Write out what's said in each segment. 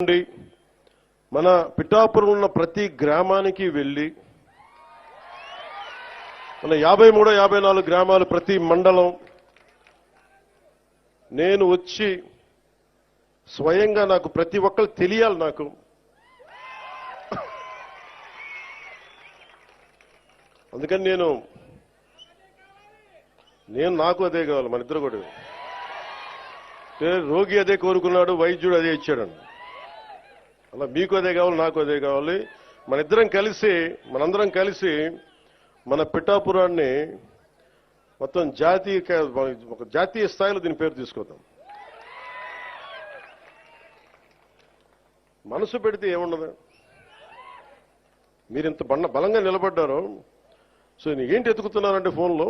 నుండి మన పిఠాపురం ఉన్న ప్రతి గ్రామానికి వెళ్ళి మన యాభై మూడో యాభై నాలుగు గ్రామాలు ప్రతి మండలం నేను వచ్చి స్వయంగా నాకు ప్రతి ఒక్కరు తెలియాలి నాకు. అందుకని నేను నేను నాకు అదే కావాలి మన ఇద్దరు కూడా. రోగి అదే కోరుకున్నాడు వైద్యుడు అదే ఇచ్చాడు అలా మీకు అదే కావాలి నాకు అదే కావాలి. మన ఇద్దరం కలిసి మనందరం కలిసి మన పిఠాపురాన్ని మొత్తం జాతీయ ఒక జాతీయ స్థాయిలో దీని పేరు తీసుకుందాం మనసు పెడితే ఏముండదు? మీరు ఇంత బండ బలంగా నిలబడ్డారు సో ఏంటి ఎతుకుతున్నానంటే ఫోన్లో?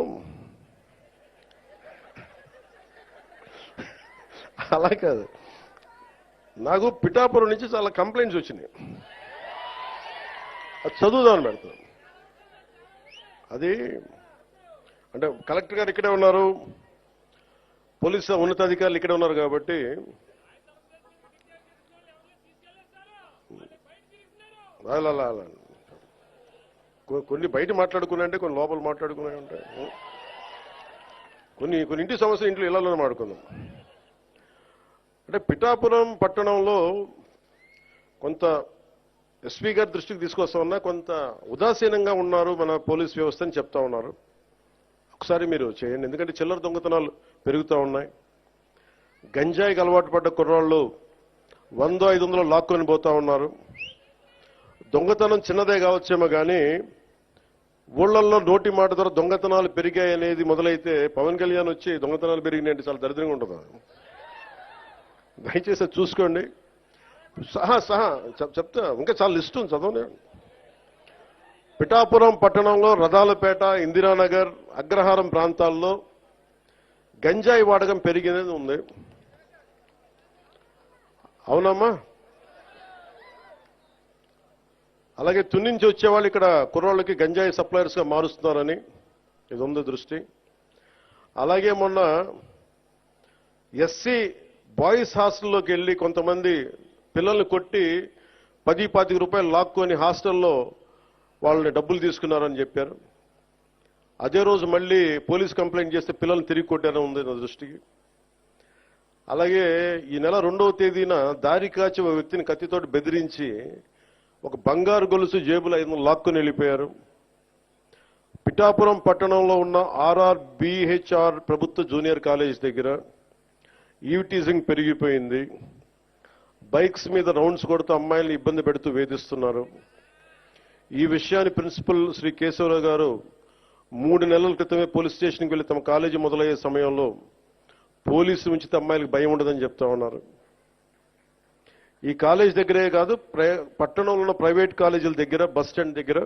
అలా కాదు. నాకు పిఠాపురం నుంచి చాలా కంప్లైంట్స్ వచ్చినాయి. అది చదువుదామని పెడతాను అది అంటే కలెక్టర్ గారు ఇక్కడే ఉన్నారు పోలీసు ఉన్నతాధికారులు ఇక్కడే ఉన్నారు కాబట్టి అలా కొన్ని బయట మాట్లాడుకున్నాయంటే కొన్ని లోపల మాట్లాడుకున్నాయి ఉంటాయి కొన్ని కొన్ని ఇంటి సమస్య ఇంట్లో ఇళ్ళలో మాట్లాడుకుందాం. అంటే పిఠాపురం పట్టణంలో కొంత ఎస్పీ గారి దృష్టికి తీసుకొస్తా ఉన్నా కొంత ఉదాసీనంగా ఉన్నారు మన పోలీస్ వ్యవస్థ అని చెప్తా ఉన్నారు. ఒకసారి మీరు చేయండి. ఎందుకంటే చిల్లర దొంగతనాలు పెరుగుతూ ఉన్నాయి. గంజాయికి అలవాటు పడ్డ కుర్రాళ్ళు వందో ఐదు వందలు లాక్కొని పోతా ఉన్నారు. దొంగతనం చిన్నదే కావచ్చేమో కానీ ఊళ్ళల్లో నోటి మాట ద్వారా దొంగతనాలు పెరిగాయి అనేది మొదలైతే పవన్ కళ్యాణ్ వచ్చి దొంగతనాలు పెరిగినాయంటే చాలా దరిద్రంగా ఉంటుంది? దయచేసి చూసుకోండి. సహా సహా చెప్తా. ఇంకా చాలా లిస్ట్ ఉంది చదవనే పిఠాపురం పట్టణంలో రథాలపేట ఇందిరానగర్ అగ్రహారం ప్రాంతాల్లో గంజాయి వాడకం పెరిగినది ఉంది. అవునమ్మా. అలాగే తున్నించి వచ్చేవాళ్ళు ఇక్కడ కుర్రోళ్ళకి గంజాయి సప్లయర్స్గా మారుస్తున్నారని ఇది ఉంది దృష్టి. అలాగే మొన్న ఎస్సీ బాయ్స్ హాస్టల్లోకి వెళ్ళి కొంతమంది పిల్లల్ని కొట్టి పది పాతిక రూపాయలు లాక్కొని హాస్టల్లో వాళ్ళని డబ్బులు తీసుకున్నారని చెప్పారు. అదే రోజు మళ్ళీ పోలీస్ కంప్లైంట్ చేస్తే పిల్లల్ని తిరిగి కొట్టారని ఉంది నా దృష్టికి. అలాగే ఈ నెల రెండవ తేదీన దారి కాచి ఒక వ్యక్తిని కత్తితోటి బెదిరించి ఒక బంగారు గొలుసు జేబులో ఐదు లాక్కుని వెళ్ళిపోయారు. పిఠాపురం పట్టణంలో ఉన్న ఆర్ఆర్ బిహెచ్ఆర్ ప్రభుత్వ జూనియర్ కాలేజ్ దగ్గర ఈవిటీజింగ్ పెరిగిపోయింది. బైక్స్ మీద రౌండ్స్ కొడుతూ అమ్మాయిల్ని ఇబ్బంది పెడుతూ వేధిస్తున్నారు. ఈ విషయాన్ని ప్రిన్సిపల్ శ్రీ కేశవరావు గారు మూడు నెలల క్రితమే పోలీస్ స్టేషన్కి వెళ్ళి తమ కాలేజీ మొదలయ్యే సమయంలో పోలీసు ఉంచితే అమ్మాయిలకు భయం ఉండదని చెప్తా ఉన్నారు. ఈ కాలేజ్ దగ్గరే కాదు పట్టణంలో ఉన్న ప్రైవేట్ కాలేజీల దగ్గర బస్ స్టాండ్ దగ్గర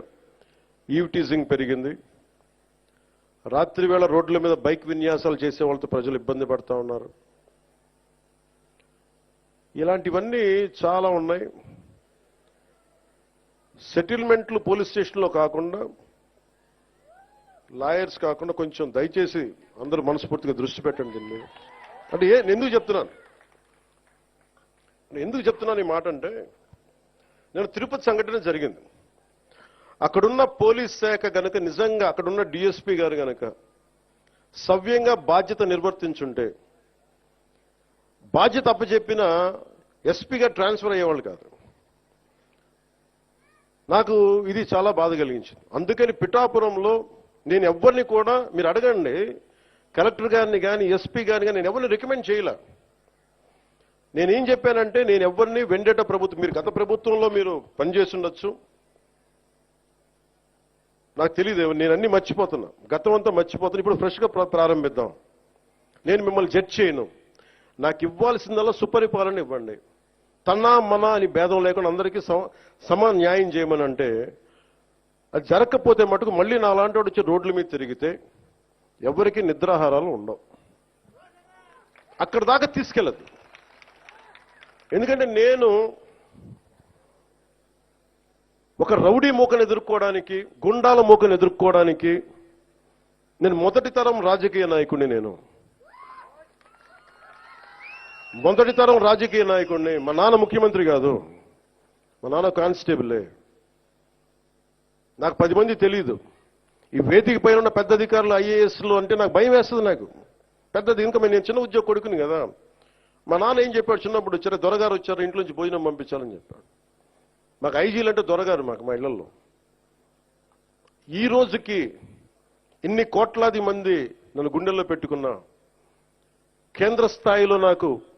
ఈవిటీజింగ్ పెరిగింది. రాత్రి వేళ రోడ్ల మీద బైక్ విన్యాసాలు చేసే వాళ్ళతో ప్రజలు ఇబ్బంది పడతా ఉన్నారు. ఇలాంటివన్నీ చాలా ఉన్నాయి. సెటిల్మెంట్లు పోలీస్ స్టేషన్లో కాకుండా లాయర్స్ కాకుండా కొంచెం దయచేసి అందరూ మనస్ఫూర్తిగా దృష్టి పెట్టండి దీన్ని. అంటే ఏ నేను ఎందుకు చెప్తున్నాను? నేను ఎందుకు చెప్తున్నాను ఈ మాట అంటే నేను తిరుపతి సంఘటన జరిగింది. అక్కడున్న పోలీస్ శాఖ గనక నిజంగా అక్కడున్న డిఎస్పీ గారు గనక సవ్యంగా బాధ్యత నిర్వర్తించుంటే బాధ్యత అప్పచెప్పిన ఎస్పీగా ట్రాన్స్ఫర్ అయ్యేవాళ్ళు కాదు. నాకు ఇది చాలా బాధ కలిగించింది. అందుకని పిఠాపురంలో నేను ఎవరిని కూడా మీరు అడగండి కలెక్టర్ గారిని కానీ ఎస్పీ గారిని కానీ నేను ఎవరిని రికమెండ్ చేయలే. నేనేం చెప్పానంటే నేను ఎవరిని వెండేట ప్రభుత్వం మీరు గత ప్రభుత్వంలో మీరు పనిచేస్తుండొచ్చు నాకు తెలియదు నేను అన్ని మర్చిపోతున్నా. గతం అంతా మర్చిపోతున్నా. ఇప్పుడు ఫ్రెష్గా ప్రారంభిద్దాం. నేను మిమ్మల్ని జడ్జ్ చేయను. నాకు ఇవ్వాల్సిందల్లా సుపరిపాలన ఇవ్వండి. తన్నా మన అని భేదం లేకుండా అందరికీ సమ సమ న్యాయం చేయమని అంటే అది జరగకపోతే మటుకు మళ్ళీ నా లాంటి వాడు వచ్చి రోడ్ల మీద తిరిగితే ఎవరికి నిద్రాహారాలు ఉండవు. అక్కడ దాకా తీసుకెళ్ళదు. ఎందుకంటే నేను ఒక రౌడీ మూకను ఎదుర్కోవడానికి గుండాల మూకను ఎదుర్కోవడానికి నేను మొదటి తరం రాజకీయ నాయకుడిని నేను. మొదటి తరం రాజకీయ నాయకుడిని మా నాన్న ముఖ్యమంత్రి కాదు. మా నాన్న కానిస్టేబులే. నాకు పది మంది తెలియదు ఈ వేదిక పైన ఉన్న పెద్ద అధికారులు ఐఏఎస్లు అంటే నాకు భయం వేస్తుంది నాకు. పెద్దది ఇంకా నేను చిన్న ఉద్యోగ కొడుకుని కదా. మా నాన్న ఏం చెప్పాడు? చిన్నప్పుడు వచ్చారు దొరగారు వచ్చారు ఇంట్లోంచి భోజనం పంపించాలని చెప్పాడు. మాకు ఐజీలు అంటే దొరగారు మాకు మా ఇళ్ళలో. ఈ రోజుకి ఇన్ని కోట్లాది మంది నన్ను గుండెల్లో పెట్టుకున్నా కేంద్ర స్థాయిలో నాకు